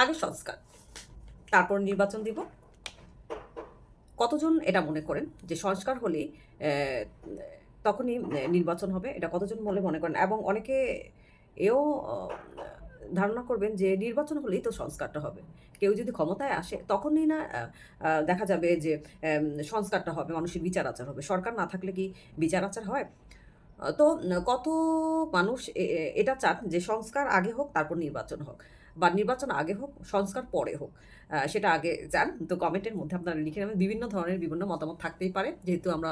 আগে সংস্কার। তারপর নির্বাচন দিব। কতজন এটা মনে করেন? যে সংস্কার আহ, তখনই নির্বাচন হবে এটা কতজন বলে মনে করেন? এবং অনেকে এও ধারণা করবেন যে নির্বাচন হলেই তো সংস্কারটা হবে। কেউ যদি ক্ষমতায় আসে তখনই না দেখা যাবে যে সংস্কারটা হবে মানুষের বিচার আচার হবে। সরকার না থাকলে কি বিচার আচার হয়? তো কত মানুষ এটা চান যে সংস্কার আগে হোক তারপর নির্বাচন হোক। বা নির্বাচন আগে হোক, সংস্কার পরে হোক সেটা আগে যান। তো কমেন্টের মধ্যে আপনারা লিখে নেবেন। বিভিন্ন ধরনের বিভিন্ন মতামত থাকতেই পারে। যেহেতু আমরা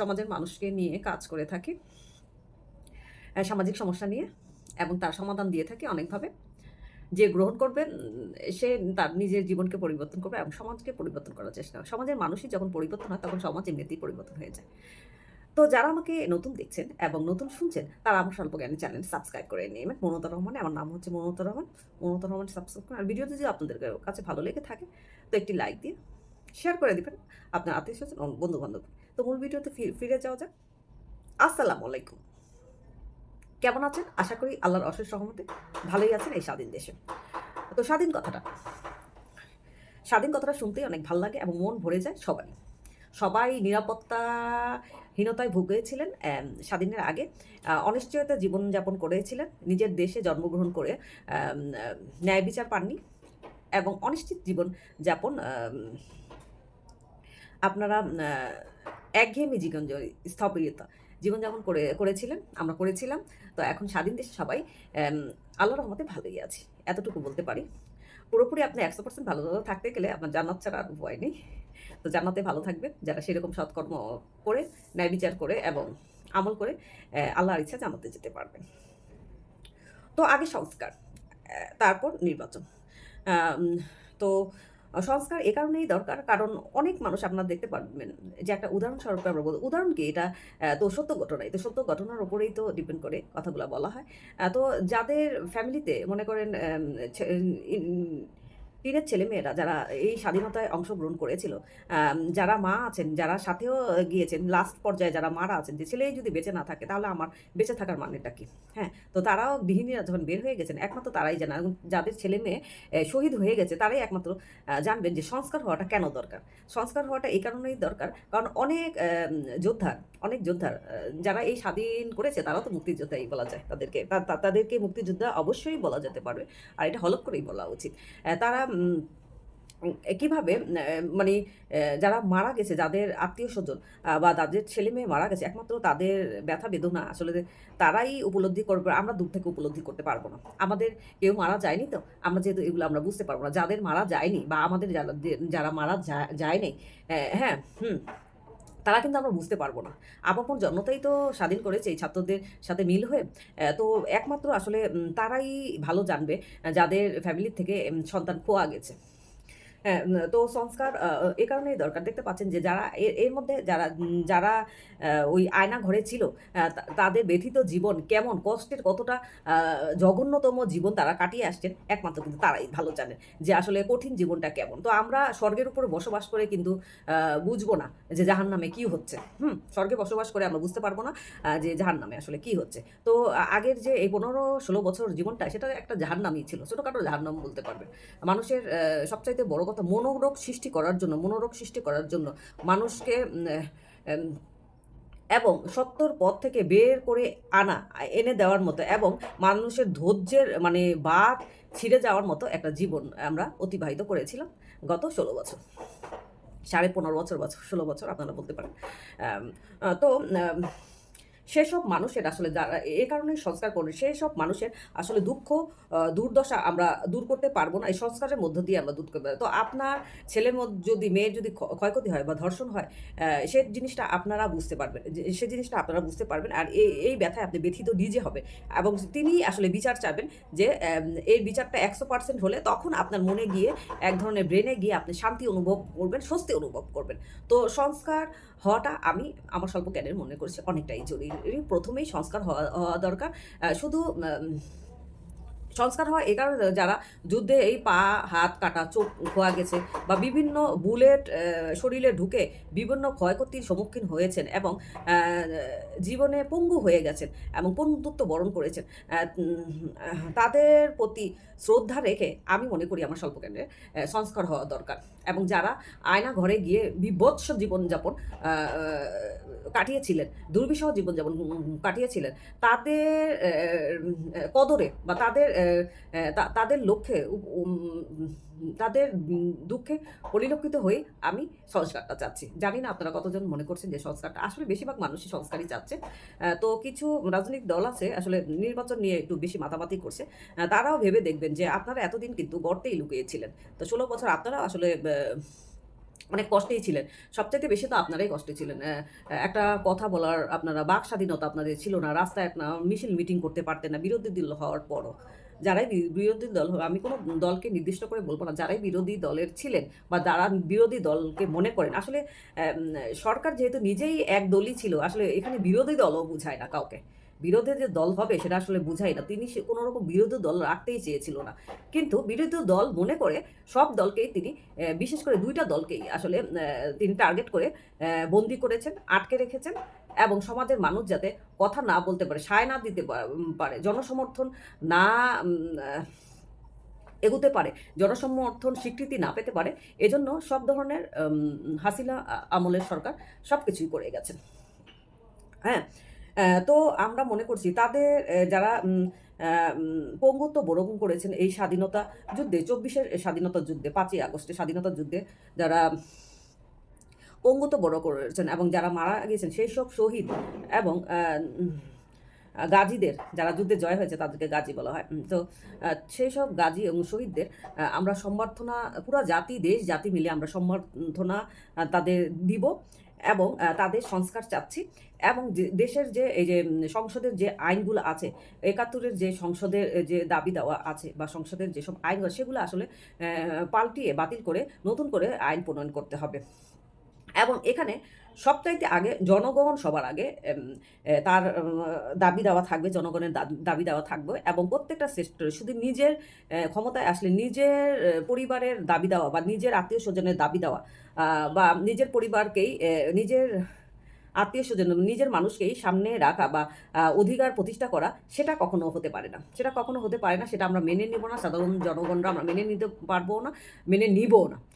সমাজের মানুষকে নিয়ে কাজ করে থাকি সামাজিক সমস্যা নিয়ে, এবং তার সমাধান দিয়ে থাকি অনেকভাবে। যে গ্রহণ করবে সে তার নিজের জীবনকে পরিবর্তন করবে এবং সমাজকে পরিবর্তন করার চেষ্টা সমাজের মানুষই যখন পরিবর্তন হয়, তখন সমাজ এমনিতেই পরিবর্তন হয়ে যায়। তো যারা আমাকে নতুন দেখছেন এবং নতুন শুনছেন, তারা আমার স্বল্প জ্ঞানী চ্যানেল সাবস্ক্রাইব করে নেবেন। মমতা রহমান, আমার নাম হচ্ছে মমতা রহমান। মমতা রহমান সাবস্ক্রাইব করেন। আর ভিডিওটি যদি আপনাদের কাছে ভালো লেগে থাকে, তো একটি লাইক দিয়ে শেয়ার করে দিবেন আপনার আত্মীয় স্বজন বন্ধু বান্ধব তো মূল ভিডিওতে ফিরে যাওয়া যাক। আসসালামু আলাইকুম। কেমন আছেন? আশা করি আল্লাহর অশেষ সহমতে ভালোই আছেন এই স্বাধীন দেশে। তো স্বাধীন কথাটা। স্বাধীন কথাটা শুনতেই অনেক ভালো লাগে এবং মন ভরে যায় সবাই সবাই নিরাপত্তাহীনতায় ভুগেছিলেন স্বাধীনের আগে। অনিশ্চয়তা জীবনযাপন করেছিলেন নিজের দেশে জন্মগ্রহণ করে ন্যায় বিচার পাননি এবং অনিশ্চিত জীবন যাপন আপনারা একঘেয়েমি জীবন স্থবিরতা জীবনযাপন করে করেছিলেন আমরা করেছিলাম। তো এখন স্বাধীন দেশে সবাই আম, আল্লাহর রহমতে ভালোই আছি এতটুকু বলতে পারি। পুরোপুরি আপনি একশো পার্সেন্ট ভালো থাকতে গেলে আপনার জানার ছাড়া আর উপায় নেই। তো জান্নাতে ভালো থাকবেন যারা সেরকম সৎকর্ম করে, ন্যায় বিচার করে এবং আমল করে আল্লাহর ইচ্ছা জান্নাতে যেতে পারবেন তো আগে সংস্কার তারপর নির্বাচন। তো সংস্কার এ কারণেই দরকার, কারণ অনেক মানুষ আপনারা দেখতে পারবেন যে একটা উদাহরণস্বরূপ আমরা বলব। উদাহরণ কি? এটা তো সত্য ঘটনাই তো সত্য ঘটনার উপরেই তো ডিপেন্ড করে কথাগুলো বলা হয়। তো যাদের ফ্যামিলিতে মনে করেন টিনের ছেলেমেয়েরা যারা এই স্বাধীনতায় অংশগ্রহণ করেছিল যারা মা আছেন যারা সাথেও গিয়েছেন লাস্ট পর্যায়ে যারা মারা আছেন যে ছেলেই যদি বেঁচে না থাকে তাহলে আমার বেঁচে থাকার মানেটা কি? হ্যাঁ তো তারাও গৃহিণীরা যখন বের হয়ে গেছেন একমাত্র তারাই জানে যাদের ছেলে মেয়ে শহীদ হয়ে গেছে তারাই একমাত্র জানবেন যে সংস্কার হওয়াটা কেন দরকার? সংস্কার হওয়াটা এই কারণেই দরকার কারণ অনেক আম, যোদ্ধার অনেক যোদ্ধার যারা এই স্বাধীন করেছে তারাও তো মুক্তিযোদ্ধাই বলা যায় তাদেরকে তাদেরকে মুক্তিযোদ্ধা অবশ্যই বলা যেতে পারবে আর এটা হলক করেই বলা উচিত। তারা কীভাবে মানে যারা মারা গেছে যাদের আত্মীয় স্বজন বা তাদের ছেলে মেয়ে মারা গেছে একমাত্র তাদের ব্যথা বেদনা আসলে তারাই উপলব্ধি করবে আমরা দূর থেকে উপলব্ধি করতে পারব না। আমাদের কেউ মারা যায়নি তো আমরা যেহেতু এগুলো আমরা বুঝতে পারব না। যাদের মারা যায়নি বা আমাদের যারা যারা মারা যায় যায়নি আহ, হ্যাঁ হুম তারা কিন্তু আমরা বুঝতে পারব না। আপন জনতাই তো স্বাধীন করেছে এই ছাত্রদের সাথে মিল হয়ে। তো একমাত্র আসলে তারাই ভালো জানবে, যাদের ফ্যামিলির থেকে সন্তান খোয়া গেছে। তো সংস্কার এ কারণেই দরকার। দেখতে পাচ্ছেন যে যারা এর মধ্যে যারা যারা ওই আয়না ঘরে ছিল তাদের ব্যথিত জীবন কেমন, কষ্টের কতটা জঘন্যতম জীবন তারা কাটিয়ে আসছেন, একমাত্র কিন্তু তারাই ভালো জানেন যে আসলে কঠিন জীবনটা কেমন। তো আমরা স্বর্গের উপরে বসবাস করে কিন্তু বুঝব না যে জাহান নামে কি হচ্ছে। হুম, স্বর্গে বসবাস করে আমরা বুঝতে পারব না যে জাহান নামে আসলে কি হচ্ছে। তো আগের যে এই পনেরো ষোলো বছর জীবনটা, সেটা একটা জাহান নামই ছিল, ছোটোখাটো জাহান নাম বলতে পারবে মানুষের সবচাইতে বড় কথা মনোরোগ সৃষ্টি করার জন্য, মনোরোগ সৃষ্টি করার জন্য মানুষকে এবং সত্যর পথ থেকে বের করে আনা, এনে দেওয়ার মতো এবং মানুষের ধৈর্যের মানে বাদ ছিঁড়ে যাওয়ার মতো একটা জীবন আমরা অতিবাহিত করেছিলাম গত ষোলো বছর। সাড়ে পনেরো বছর বছর ষোলো বছর আপনারা বলতে পারেন। তো সেসব মানুষের আসলে যারা এ কারণে সংস্কার করি সেই সব মানুষের আসলে দুঃখ দুর্দশা আমরা দূর করতে পারব না। এই সংস্কারের মধ্য দিয়ে আমরা দূর করতে। তো আপনার ছেলের মধ্যে যদি, মেয়ের যদি ক্ষয়ক্ষতি হয় বা ধর্ষণ হয় সে জিনিসটা আপনারা বুঝতে পারবেন সে জিনিসটা আপনারা বুঝতে পারবেন। আর এই এই ব্যথায় আপনি ব্যথিত নিজে হবে এবং তিনি আসলে বিচার চাবেন যে এই বিচারটা একশো পার্সেন্ট হলে তখন আপনার মনে গিয়ে, এক ধরনের ব্রেনে গিয়ে আপনি শান্তি অনুভব করবেন, স্বস্তি অনুভব করবেন। তো সংস্কার হওয়াটা আমি আমার স্বল্প জ্ঞানের মনে করছি, অনেকটাই জরুরি। প্রথমেই সংস্কার হওয়া হওয়া দরকার। শুধু সংস্কার হয় এই কারণে যারা যুদ্ধে এই পা, হাত, কাটা, চোখ খোয়া গেছে বা বিভিন্ন বুলেট শরীরে ঢুকে বিভিন্ন ক্ষয়ক্ষতির সম্মুখীন হয়েছেন এবং জীবনে পঙ্গু হয়ে গেছেন এবং পঙ্গুত্ব বরণ করেছেন তাদের প্রতি শ্রদ্ধা রেখে আমি মনে করি আমার স্বল্পকেন্দ্রে সংস্কার হওয়া দরকার এবং যারা আয়না ঘরে গিয়ে বিভৎস জীবনযাপন কাটিয়েছিলেন, দুর্বিষহ জীবনযাপন কাটিয়েছিলেন, তাদের কদরে বা তাদের তাদের লক্ষ্যে তাদের দুঃখে পরিলক্ষিত হয়ে আমি সংস্কারটা চাচ্ছি। জানি না আপনারা কতজন মনে করছেন যে সংস্কারটা, আসলে বেশিরভাগ মানুষই সংস্কারই চাচ্ছে। তো কিছু রাজনৈতিক দল আছে, আসলে নির্বাচন নিয়ে একটু বেশি মাতামাতি করছে তারাও ভেবে দেখবেন যে আপনারা এতদিন কিন্তু গর্তেই লুকিয়েছিলেন। তো ষোলো বছর আপনারা আসলে অনেক কষ্টেই ছিলেন। সবচাইতে বেশি তো আপনারাই কষ্টে ছিলেন। একটা কথা বলার আপনারা বাক স্বাধীনতা আপনাদের ছিল না, রাস্তায় একটা মিছিল মিটিং করতে পারতেন না, বিরোধী দল হওয়ার পরও। যারাই বিরোধী দল আমি কোনো দলকে নির্দিষ্ট করে বলব না, যারাই বিরোধী দলের ছিলেন বা যারা বিরোধী দলকে মনে করেন, আসলে সরকার যেহেতু নিজেই এক দলই ছিল, আসলে এখানে বিরোধী দলও বুঝায় না কাউকে। বিরোধী যে দল হবে সেটা আসলে বুঝাই না, তিনি সে কোনো রকম বিরোধী দল রাখতেই চেয়েছিল না। কিন্তু বিরোধী দল মনে করে সব দলকেই তিনি বিশেষ করে দুইটা দলকেই আসলে তিনি টার্গেট করে বন্দি করেছেন, আটকে রেখেছেন। এবং সমাজের মানুষ যাতে কথা না বলতে পারে সায় না দিতে পারে, জনসমর্থন না এগুতে পারে, জনসমর্থন স্বীকৃতি না পেতে পারে, এজন্য সব ধরনের হাসিনা আমলের সরকার সব কিছুই করে গেছেন হ্যাঁ তো আমরা মনে করছি তাদের যারা পঙ্গুত্ব বরণ করেছেন এই স্বাধীনতা যুদ্ধে, চব্বিশের স্বাধীনতা যুদ্ধে, পাঁচই আগস্টে স্বাধীনতা যুদ্ধে যারা পঙ্গুত্ব বড় করেছেন এবং যারা মারা গিয়েছেন সেই সব শহীদ এবং গাজীদের, যারা যুদ্ধে জয় হয়েছে তাদেরকে গাজী বলা হয়। তো সেই সব গাজী এবং শহীদদের আমরা সম্বর্ধনা, পুরো জাতি, দেশ, জাতি মিলে আমরা সম্বর্ধনা তাদের দিব এবং তাদের সংস্কার চাচ্ছি এবং দেশের যে, এই যে সংসদের যে আইনগুলো আছে, একাত্তরের যে সংসদের যে দাবি দেওয়া আছে বা সংসদের যেসব আইনগুলো, সেগুলো আসলে পাল্টিয়ে বাতিল করে নতুন করে আইন প্রণয়ন করতে হবে। এবং এখানে সবচাইতে আগে জনগণ সবার আগে তার দাবি দেওয়া থাকবে, জনগণের দাবি- দেওয়া থাকবে এবং প্রত্যেকটা সেক্টরে শুধু নিজের ক্ষমতায় আসলে নিজের পরিবারের দাবি দেওয়া বা নিজের আত্মীয় স্বজনের দাবি দেওয়া বা নিজের পরিবারকেই নিজের আত্মীয় স্বজন নিজের মানুষকেই সামনে রাখা বা অধিকার প্রতিষ্ঠা করা, সেটা কখনো হতে পারে না। সেটা কখনো হতে পারে না, সেটা আমরা মেনে নিব না, সাধারণ জনগণরা আমরা মেনে নিতে পারব না, মেনে নিবও না।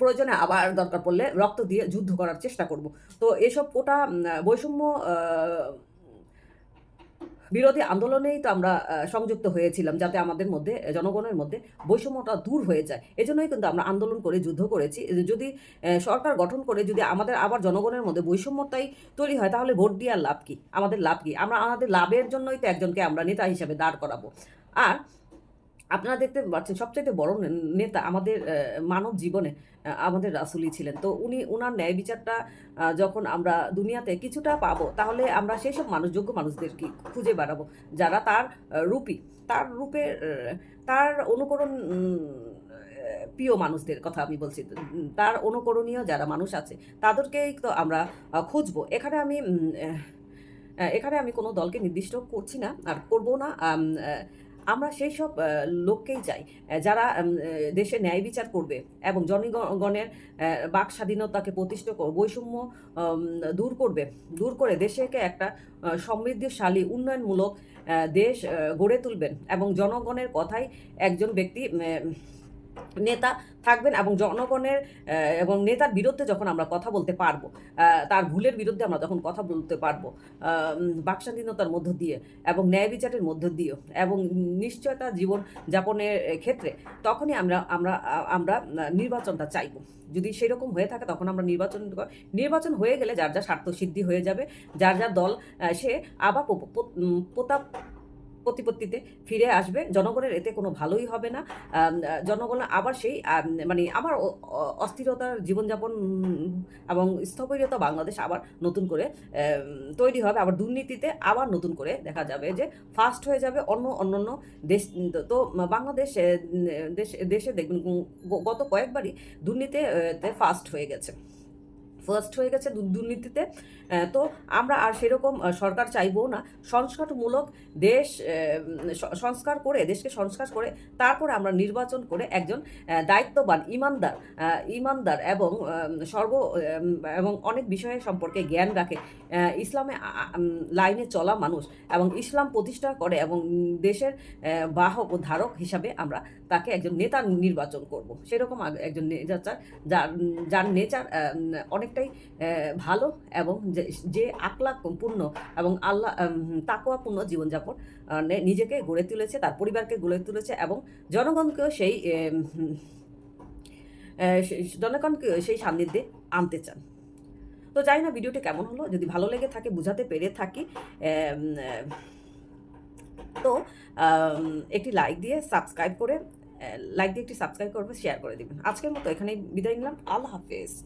প্রয়োজনে আবার দরকার পড়লে রক্ত দিয়ে যুদ্ধ করার চেষ্টা করব। তো এসব কোটা বৈষম্য বিরোধী আন্দোলনেই তো আমরা সংযুক্ত হয়েছিলাম যাতে আমাদের মধ্যে, জনগণের মধ্যে বৈষম্যটা দূর হয়ে যায়। এজন্যই কিন্তু আমরা আন্দোলন করে যুদ্ধ করেছি। যদি সরকার গঠন করে যদি আমাদের আবার জনগণের মধ্যে বৈষম্যটাই তৈরি হয়, তাহলে ভোট দিয়ে আর লাভ কি? আমাদের লাভ কি? আমরা, আমাদের লাভের জন্যই তো একজনকে আমরা নেতা হিসেবে দাঁড় করাবো। আর আপনারা দেখতে পাচ্ছেন, সবচাইতে বড় নেতা আমাদের মানব জীবনে আমাদের রাসুলই ছিলেন। তো উনি ওনার ন্যায় বিচারটা যখন আমরা দুনিয়াতে কিছুটা পাবো, তাহলে আমরা সেই সব মানুষ, যোগ্য মানুষদেরকে খুঁজে বেড়াবো। যারা তার রূপী, তার রূপে তার অনুকরণ প্রিয় মানুষদের কথা আমি বলছি, তার অনুকরণীয় যারা মানুষ আছে, তাদেরকেই তো আমরা খুঁজবো। এখানে আমি এখানে আমি কোনো দলকে নির্দিষ্ট করছি না, আর করব না আমরা সেই সব লোককেই চাই। যারা দেশে ন্যায় বিচার করবে এবং জনগণের বাক স্বাধীনতাকে প্রতিষ্ঠা বৈষম্য দূর করবে, দূর করে দেশেকে একটা সমৃদ্ধিশালী, উন্নয়নমূলক দেশ গড়ে তুলবেন এবং জনগণের কথাই একজন ব্যক্তি নেতা থাকবেন এবং জনগণের এবং নেতার বিরুদ্ধে যখন আমরা কথা বলতে পারব তার ভুলের বিরুদ্ধে আমরা যখন কথা বলতে পারব বাকস্বাধীনতার মধ্য দিয়ে এবং ন্যায় বিচারের মধ্য দিয়ে এবং নিশ্চয়তা জীবন যাপনের ক্ষেত্রে, তখনই আমরা আমরা আমরা নির্বাচনটা চাইব। যদি সেরকম হয়ে থাকে, তখন আমরা নির্বাচন নির্বাচন হয়ে গেলে যার যা স্বার্থ সিদ্ধি হয়ে যাবে, যার যা দল সে আবার প্রতাপ প্রতিপত্তিতে ফিরে আসবে। জনগণের এতে কোনো ভালোই হবে না। জনগণ আবার সেই মানে আবার অস্থিরতার জীবনযাপন এবং স্থবিরতা বাংলাদেশ আবার নতুন করে তৈরি হবে। আবার দুর্নীতিতে আবার নতুন করে দেখা যাবে যে ফাস্ট হয়ে যাবে অন্য অন্যান্য দেশ। তো বাংলাদেশ দেশে দেখবেন গত কয়েকবারই দুর্নীতিতে ফাস্ট হয়ে গেছে। ফার্স্ট হয়ে গেছে দুর্নীতিতে। তো আমরা আর সেরকম সরকার চাইব না। সংস্কারমূলক দেশ সংস্কার করে, দেশকে সংস্কার করে, তারপরে আমরা নির্বাচন করে একজন দায়িত্ববান ইমানদার ইমানদার এবং সর্ব এবং অনেক বিষয় সম্পর্কে জ্ঞান রাখে। ইসলামে লাইনে চলা মানুষ এবং ইসলাম প্রতিষ্ঠা করে এবং দেশের বাহক ও ধারক হিসাবে আমরা তাকে একজন নেতা নির্বাচন করব। সেরকম একজন নেতা যার যার নেচার অনেকটাই ভালো এবং যে- আকলাপূর্ণ এবং আল্লাহ তাকোয়াপূর্ণ জীবনযাপন নিজেকে গড়ে তুলেছে, তার পরিবারকে গড়ে তুলেছে এবং জনগণকেও সেই- জনগণকে সেই সান্নিধ্যে আনতে চান। তো জানি না, ভিডিওটি কেমন হলো? যদি ভালো লেগে থাকে, বুঝাতে পেরে থাকি তো একটি লাইক দিয়ে সাবস্ক্রাইব করে লাইক দিয়ে একটি সাবস্ক্রাইব করবে, শেয়ার করে দিবেন। আজকের মতো এখানেই বিদায় নিলাম। আল্লাহ হাফেজ।